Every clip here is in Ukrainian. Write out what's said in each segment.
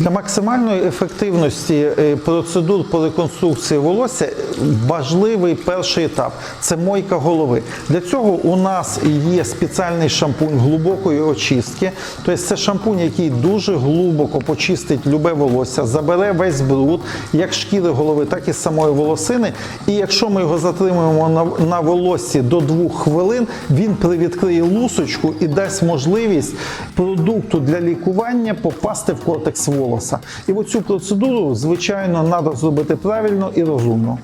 Для максимальної ефективності е, процедур по реконструкції волосся важливий перший етап це мойка голови. Для цього у нас є спеціальний шампунь глибокої очистки. Тобто це шампунь, який дуже глибоко почистить любе волосся, забере весь бруд, як шкіри голови, так і самої волосини. І якщо ми його затримуємо на, волоссі до двох хвилин, він привідкриє лусочку і дасть можливість продукту для лікування попасти в кортекс волоса. І оцю процедуру, звичайно, треба зробити правильно і розумно.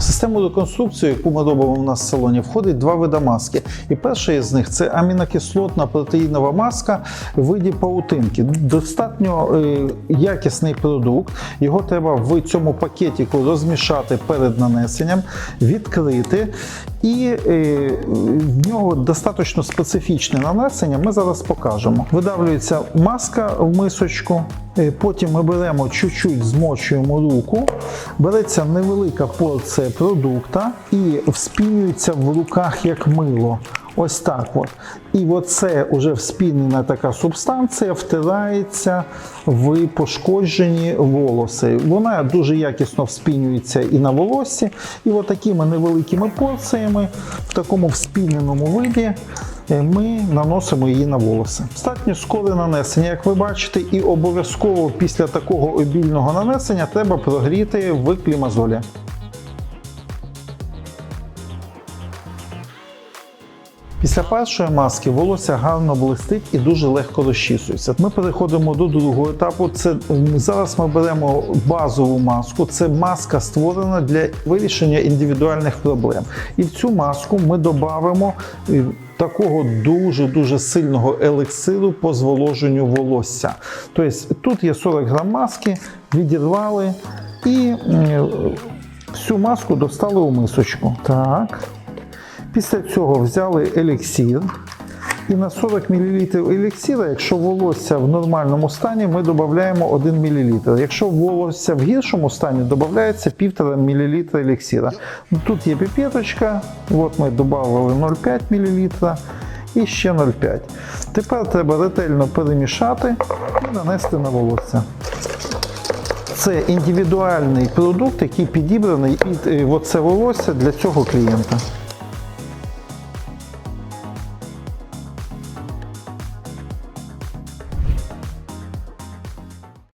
В систему реконструкції, яку ми робимо в нас в салоні, входить два види маски. І перша із них це амінокислотна протеїнова маска в виді паутинки. Достатньо е, якісний продукт. Його треба в цьому пакетіку розмішати перед нанесенням, відкрити. І е, в нього достатньо специфічне нанесення. Ми зараз покажемо. Видавлюється маска в мисочку. Е, Потім ми беремо чуть-чуть змочуємо руку, береться невелика порція продукта і вспінюється в руках як мило. Ось так от. І оце вже вспінена така субстанція втирається в пошкоджені волоси. Вона дуже якісно вспінюється і на волоссі, і такими невеликими порціями в такому вспіненому виді е, ми наносимо її на волоси. Достатньо скоре нанесення, як ви бачите, і обов'язково після такого обільного нанесення треба прогріти в клімазолі. Після першої маски волосся гарно блистить і дуже легко розчісується. Ми переходимо до другого етапу. Це зараз ми беремо базову маску. Це маска створена для вирішення індивідуальних проблем. І в цю маску ми додамо е, такого дуже дуже сильного елексиру по зволоженню волосся. Тобто тут є 40 грам маски, відірвали і всю маску достали у мисочку. Так. Після цього взяли еліксир. І на 40 мл еліксира, якщо волосся в нормальному стані, ми додаємо 1 мл. Якщо волосся в гіршому стані, додається 1,5 мл еліксира. Ну, Тут є піпеточка, от ми додали 0,5 мл і ще 0,5. Тепер треба ретельно перемішати і нанести на волосся. Це індивідуальний продукт, який підібраний під е, оце волосся для цього клієнта.